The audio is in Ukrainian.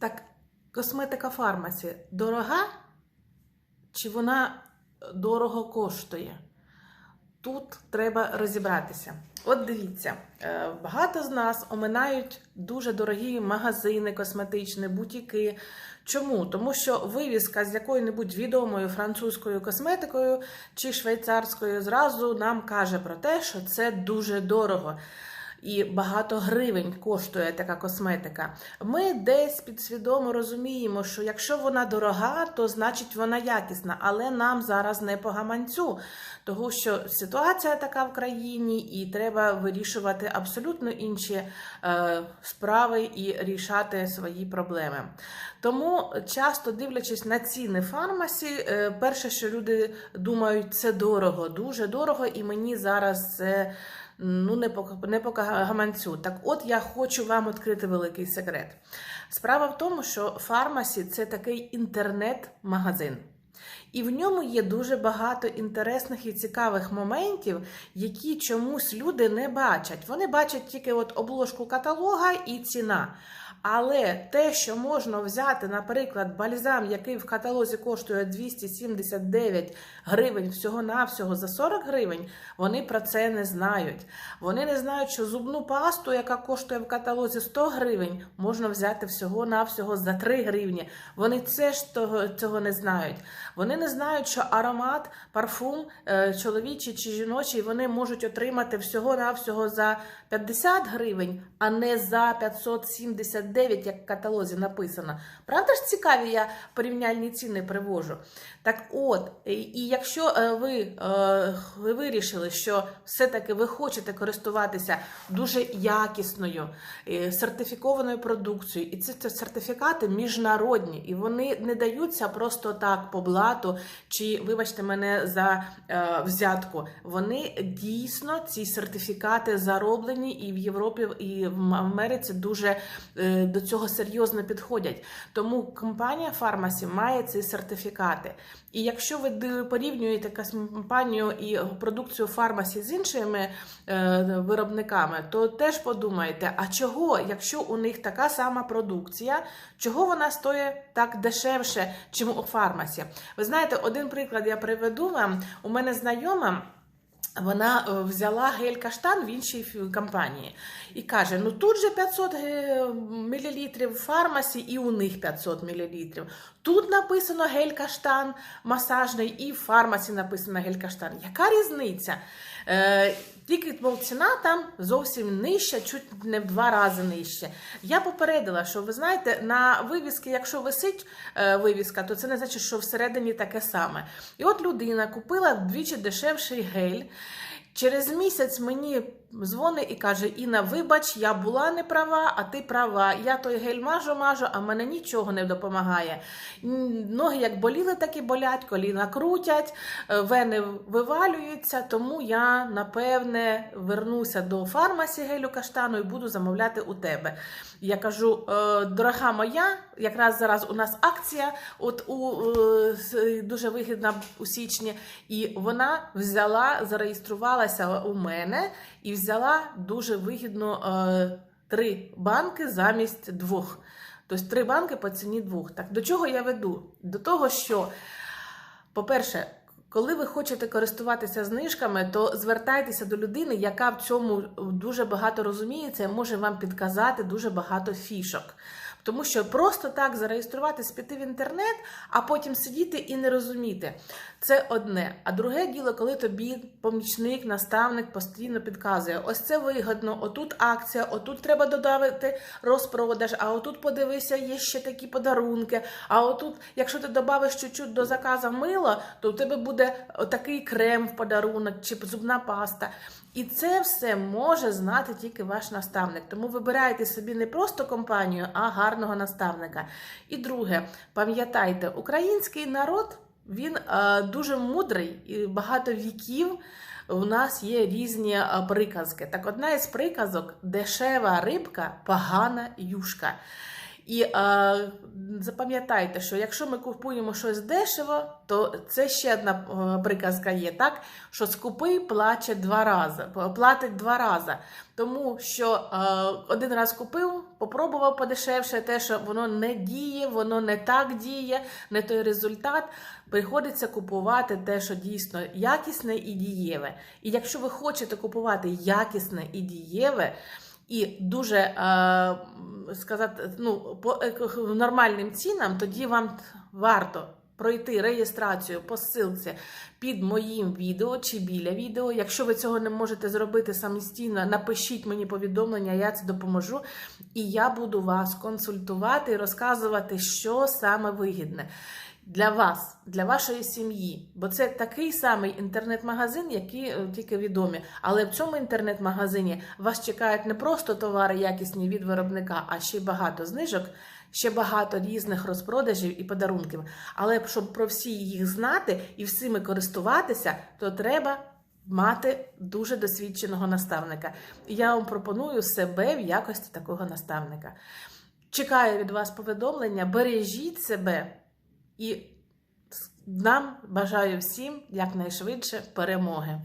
Так, косметика фармасі дорога чи вона дорого коштує? Тут треба розібратися. От дивіться, е, багато з нас оминають дуже дорогі магазини косметичні, бутіки. Чому? Тому що вивіска з якою-небудь відомою французькою косметикою чи швейцарською зразу нам каже про те, що це дуже дорого. І багато гривень коштує така косметика. Ми десь підсвідомо розуміємо, що якщо вона дорога, то значить вона якісна, але нам зараз не по гаманцю, тому що ситуація така в країні, і треба вирішувати абсолютно інші е, справи і рішати свої проблеми. Тому часто дивлячись на ціни фармасі, е, перше, що люди думають, це дорого, дуже дорого, і мені зараз це ну не по не по гаманцю. Так, от я хочу вам відкрити великий секрет. Справа в тому, що фармасі це такий інтернет-магазин. І в ньому є дуже багато інтересних і цікавих моментів, які чомусь люди не бачать. Вони бачать тільки от обложку каталога і ціна. Але те, що можна взяти, наприклад, бальзам, який в каталозі коштує 279 гривень всього-навсього за 40 гривень, вони про це не знають. Вони не знають, що зубну пасту, яка коштує в каталозі 100 гривень, можна взяти всього-навсього за 3 гривні. Вони це ж цього не знають. Вони не знають, що аромат, парфум е, чоловічий чи жіночий вони можуть отримати всього-навсього за 50 гривень, а не за 579, як в каталозі написано. Правда ж цікаві, я порівняльні ціни привожу. Так от, і якщо е, ви, е, ви вирішили, що все-таки ви хочете користуватися дуже якісною е, сертифікованою продукцією, і ці сертифікати міжнародні, і вони не даються просто так по блату, чи, вибачте мене за взятку. Вони дійсно ці сертифікати зароблені, і в Європі, і в Америці дуже до цього серйозно підходять. Тому компанія Фармасі має ці сертифікати. І якщо ви порівнюєте компанію і продукцію фармасі з іншими е, виробниками, то теж подумайте, а чого, якщо у них така сама продукція, чого вона стоїть так дешевше, чим у фармасі? Ви знаєте, один приклад я приведу вам. У мене знайома. Вона е, взяла гель каштан в іншій компанії і каже: ну тут же 500 мл в фармасі, і у них 500 мл. Тут написано гель каштан масажний, і в фармасі написано гель каштан. Яка різниця? Е, Тільки ціна там зовсім нижча, чуть не в два рази нижче. Я попередила, що ви знаєте, на вивіски, якщо висить е, вивіска, то це не значить, що всередині таке саме. І от людина купила вдвічі дешевший гель. Через місяць мені дзвонить і каже: Інна, вибач, я була не права, а ти права. Я той гель мажу, мажу, а мене нічого не допомагає. Ноги як боліли, так і болять, коліна крутять, е, вени вивалюються, тому я напевне вернуся до фармасі гелю каштану і буду замовляти у тебе. Я кажу, «Е, дорога моя, якраз зараз у нас акція, от у е, дуже вигідна у січні, і вона взяла, зареєструвалася у мене і взяла дуже вигідно е, три банки замість двох. Тобто три банки по ціні двох. Так до чого я веду? До того, що, по-перше, коли ви хочете користуватися знижками, то звертайтеся до людини, яка в цьому дуже багато розуміється, і може вам підказати дуже багато фішок. Тому що просто так зареєструватись, піти в інтернет, а потім сидіти і не розуміти. Це одне. А друге діло, коли тобі помічник, наставник постійно підказує: ось це вигодно, отут акція, отут треба додати розпродаж, а отут подивися, є ще такі подарунки. А отут, якщо ти додавиш чуть-чуть до заказу мила, то у тебе буде такий крем в подарунок чи зубна паста. І це все може знати тільки ваш наставник. Тому вибирайте собі не просто компанію, а гарного наставника. І друге, пам'ятайте, український народ він е, дуже мудрий і багато віків. У нас є різні е, приказки. Так, одна із приказок дешева рибка, погана юшка. І е, запам'ятайте, що якщо ми купуємо щось дешево, то це ще одна е, приказка є, так? Що скупий плаче два рази, платить два рази. Тому що е, один раз купив, попробував подешевше, те, що воно не діє, воно не так діє, не той результат. Приходиться купувати те, що дійсно якісне і дієве. І якщо ви хочете купувати якісне і дієве, і дуже е, сказати, ну, по еко- нормальним цінам, тоді вам варто пройти реєстрацію по ссылці під моїм відео чи біля відео. Якщо ви цього не можете зробити самостійно, напишіть мені повідомлення, я це допоможу. І я буду вас консультувати і розказувати, що саме вигідне. Для вас, для вашої сім'ї, бо це такий самий інтернет-магазин, який е, тільки відомі. Але в цьому інтернет-магазині вас чекають не просто товари якісні від виробника, а ще багато знижок, ще багато різних розпродажів і подарунків. Але щоб про всі їх знати і всіми користуватися, то треба мати дуже досвідченого наставника. І я вам пропоную себе в якості такого наставника. Чекаю від вас повідомлення, бережіть себе і нам бажаю всім якнайшвидше перемоги.